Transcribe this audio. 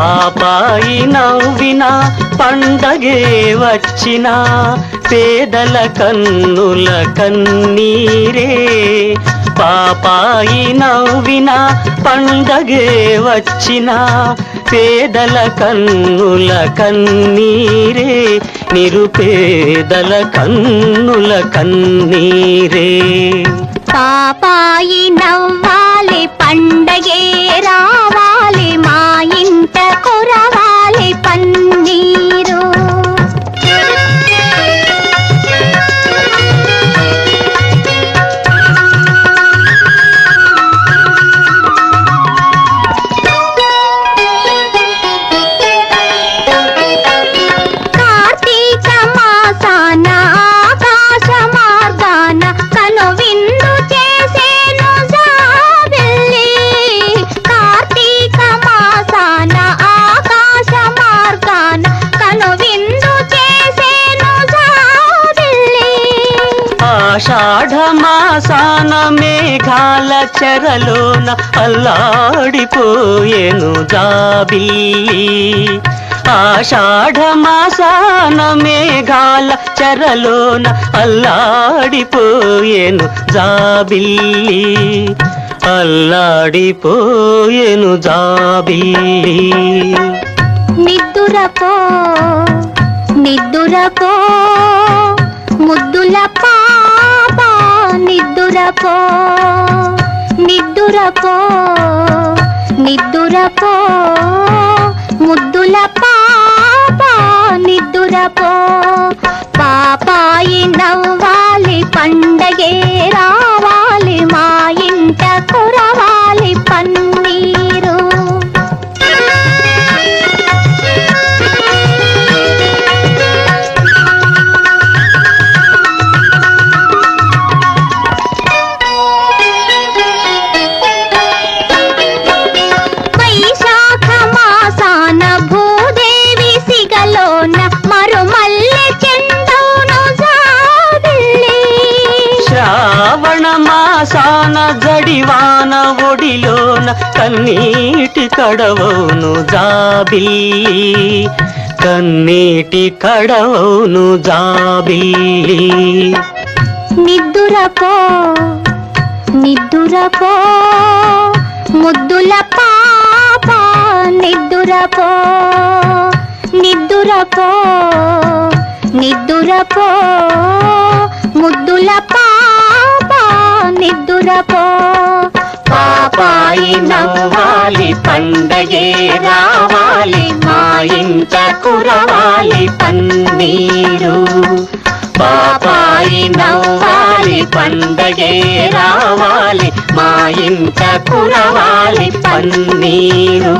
పాపాయి నవ్విన పండగే వచ్చిన పేదల కన్నుల కన్నీరే. పాపాయి నవ్విన పండగే వచ్చిన పేదల కన్నుల కన్నీరే. నిరుపేదల కన్నుల కన్నీరే. పాపాయి నవ్వాలి ఆషాఢమాసాన మేఘాల చెరలోన అల్లాడిపోయేను జాబిల్లి. ఆషాఢమాసాన మేఘాల చెరలోన అల్లాడిపోయేను జాబిల్లి. అల్లాడిపోయేను జాబిల్లి. నిద్దురపో నిద్దురపో ముద్దులపో నిద్దురపో నిద్దురపో నిద్దురపో ముద్దుల పాప నిద్దురపో పాపాయి నవ్వాలి పండగేరా సిగలోన మరుమల్లె చెండవును శ్రావణ మాసాన జడివాన ఒడిలోన కన్నీటి కడవవును జాబిల్లి కన్నీటి కడవవును జాబిల్లి నిద్దురపో నిద్దురపో ముద్దుల పాప నిద్దురపో నిద్దురపో నిద్దురపో ముద్దుల పాప నిద్దురపో. పాపాయి నవ్వాలి పండగే రావాలి మా ఇంట కురవాలి పన్నీరు. పాపాయి నవ్వాలి పండగే రావాలి మా ఇంట కురవాలి పన్నీరు.